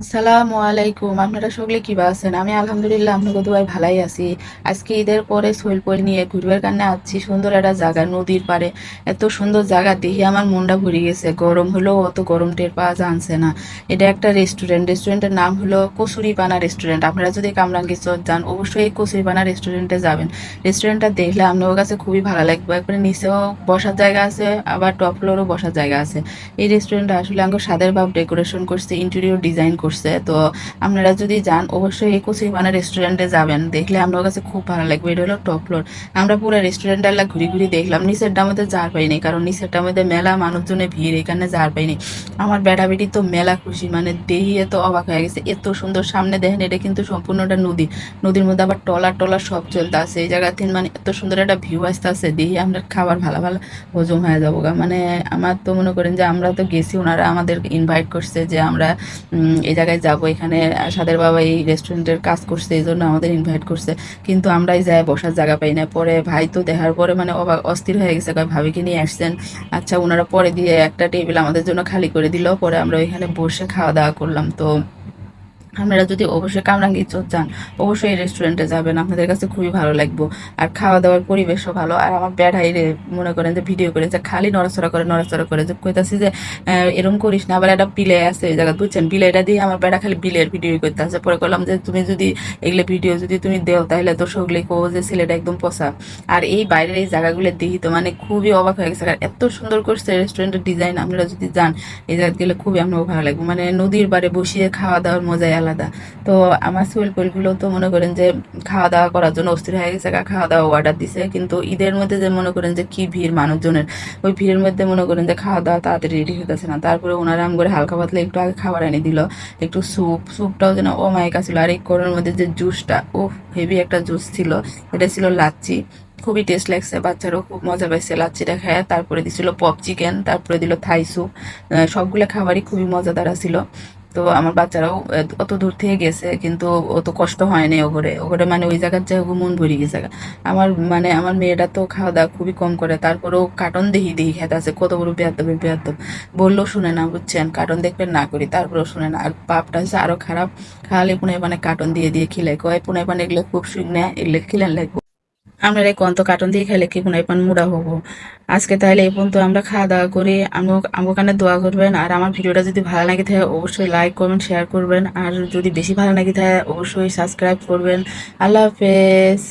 আসসালামু আলাইকুম আপনারা সকলে কিবা আছেন? আমি আলহামদুলিল্লাহ আপনাকে দুয়াই ভালাই আছি। আজকে ঈদের পরে সোহেলপুর নিয়ে ঘুরবার কারণে আসছি সুন্দর একটা জায়গা, নদীর পাড়ে। এত সুন্দর জায়গা দেখি আমার মনটা ভরে গেছে। গরম হলেও অত গরম টের পাওয়া যাচ্ছে না। এটা একটা রেস্টুরেন্ট রেস্টুরেন্টের নাম হলো কচুরিপানা রেস্টুরেন্ট আপনারা যদি কামরাঙ্গি চর যান, অবশ্যই এই কচুরিপানা রেস্টুরেন্টে যাবেন। রেস্টুরেন্টটা দেখলে আপনার কাছে খুবই ভালো লাগবে। একবারে নিচেও বসার জায়গা আছে, আবার টপ ফ্লোরও বসার জায়গা আছে। এই রেস্টুরেন্টটা আসলে আমাকে সাদের ভাব ডেকোরেশন করছে ইন্টেরিয়র ডিজাইন করছে। তো আপনারা যদি যান, অবশ্যই এই কচুরিপানা রেস্টুরেন্টে যাবেন। দেখলে আমার কাছে খুব ভালো লাগবে। এটা হলো টপ ফ্লোর আমরা পুরো রেস্টুরেন্টটা ঘুরি ঘুরি দেখলাম। নিচেরটা আমাদের যার পাইনি কারণ নিচেরটা আমাদের মেলা মানুষজনের ভিড়, এখানে যার পাইনি আমার বেড়া বেটি তো মেলা খুশি মানে দেহি এত অবাক হয়ে গেছে। এত সুন্দর সামনে দেখেন, এটা কিন্তু সম্পূর্ণটা নদী। নদীর মধ্যে আবার টলার টলার সব চলতে আছে এই জায়গা থেকে মানে এত সুন্দর একটা ভিউ আসতে আছে দেহি আমরা খাবার ভালো ভালো হজম হয়ে যাব। মানে আমার তো মনে করেন যে আমরা তো গেছি, ওনারা আমাদেরকে ইনভাইট করছে যে আমরা এই জায়গায় যাব, এখানে সাদের বাবা এই রেস্টুরেন্টের কাজ করছে, এই জন্য আমাদের ইনভাইট করছে। কিন্তু আমরাই যাই, বসার জায়গা পাই না। পরে ভাই তো দেখার পরে মানে অস্থির হয়ে গেছে। কয় ভাবিকে নিয়ে আসছেন? আচ্ছা ওনারা পরে দিয়ে একটা টেবিল আমাদের জন্য খালি করে দিল। পরে আমরা ওইখানে বসে খাওয়া দাওয়া করলাম। তো আপনারা যদি অবশ্যই কামরাঙ্গি চোর যান অবশ্যই এই রেস্টুরেন্টে যাবেন। আপনাদের কাছে খুবই ভালো লাগবে। আর খাওয়া দাওয়ার পরিবেশও ভালো। আর আমার বেড়াই রে মনে করেন যে ভিডিও করে যে খালি নড়াচড়া করে নড়াচড়া করে যে কইতাছি যে এরম করিস না। আবার একটা বিলে আছে ওই জায়গা বুঝছেন? বিলেটা দিয়ে আমার বেড়া খালি বিলের ভিডিও করতে পরে করলাম যে, তুমি যদি এগুলো ভিডিও যদি তুমি দেও, তাহলে তো সগলে কো যে ছেলেটা একদম পচা। আর এই বাইরের এই জায়গাগুলো দেখি তো মানে খুবই অবাক হয়ে গেছে। আর এত সুন্দর করছে রেস্টুরেন্টের ডিজাইন আপনারা যদি যান, এই জায়গা গেলে খুবই আপনার ভালো লাগবে। মানে নদীর পাড়ে বসিয়ে খাওয়া দাওয়ার মজাই আলাদা। তো আমার সোয়েল পোলগুলো তো মনে করেন যে খাওয়া দাওয়া করার জন্য অস্থির হয়ে গেছে খাওয়া দাওয়া অর্ডার দিছে। কিন্তু ঈদের মধ্যে যে মনে করেন যে কি ভিড় মানুষজনের, ওই ভিড়ের মধ্যে মনে করেন যে খাওয়া দাওয়া তাড়াতাড়ি রেডি হতেছে না। তারপরে ওনারা আম করে হালকা পাতলা একটু আগে খাবার এনে দিল, একটু স্যুপ স্যুপটাও যেন, ও মাইকা ছিল। আর এই গরমের মধ্যে যে জুসটা ও হেভি একটা জুস ছিল। এটা ছিল লাচ্ছি। খুবই টেস্ট লাগছে, বাচ্চারাও খুব মজা পাইছে লাচ্ছিটা খায়। তারপরে দিছিল পপ চিকেন তারপরে দিল থাই স্যুপ সবগুলো খাবারই খুবই মজাদার ছিল তো আমার বাচ্চারাও অত দূর থেকে গেছে, কিন্তু অত কষ্ট হয়নি ওগরে। ওগরে মানে ওই জায়গার জায়গা মন ভরে গেছে আমার মানে আমার মেয়েটা তো খাওয়া দাওয়া খুবই কম করে, তারপরেও কার্টন দেখি দেখি খেতে আছে কত বড় বেয়াদব বেয়াদব। বললেও শুনে না, বুঝছেন? কার্টন দেখবেন না করি, তারপরেও শুনে না। আর পাপটা হচ্ছে আরও খারাপ খাওয়ালে পুনে মানে কার্টন দিয়ে দিয়ে খিলে কয় পুনে পান এগুলো খুব শুনে এগুলো খিলেন লাগবে। আমরা এই কন্ত কার্টুন দিয়ে খেলে কি কোনো পান মুড়া হব? আজকে তাহলে এই পর্যন্ত আমরা খাওয়া দাওয়া করি। আমি আমার কানে দোয়া করবেন। আর আমার ভিডিওটা যদি ভালো লাগে থাকে, অবশ্যই লাইক করবেন শেয়ার করবেন। আর যদি বেশি ভালো লাগে থাকে, অবশ্যই সাবস্ক্রাইব করবেন। আল্লাহ হাফেজ।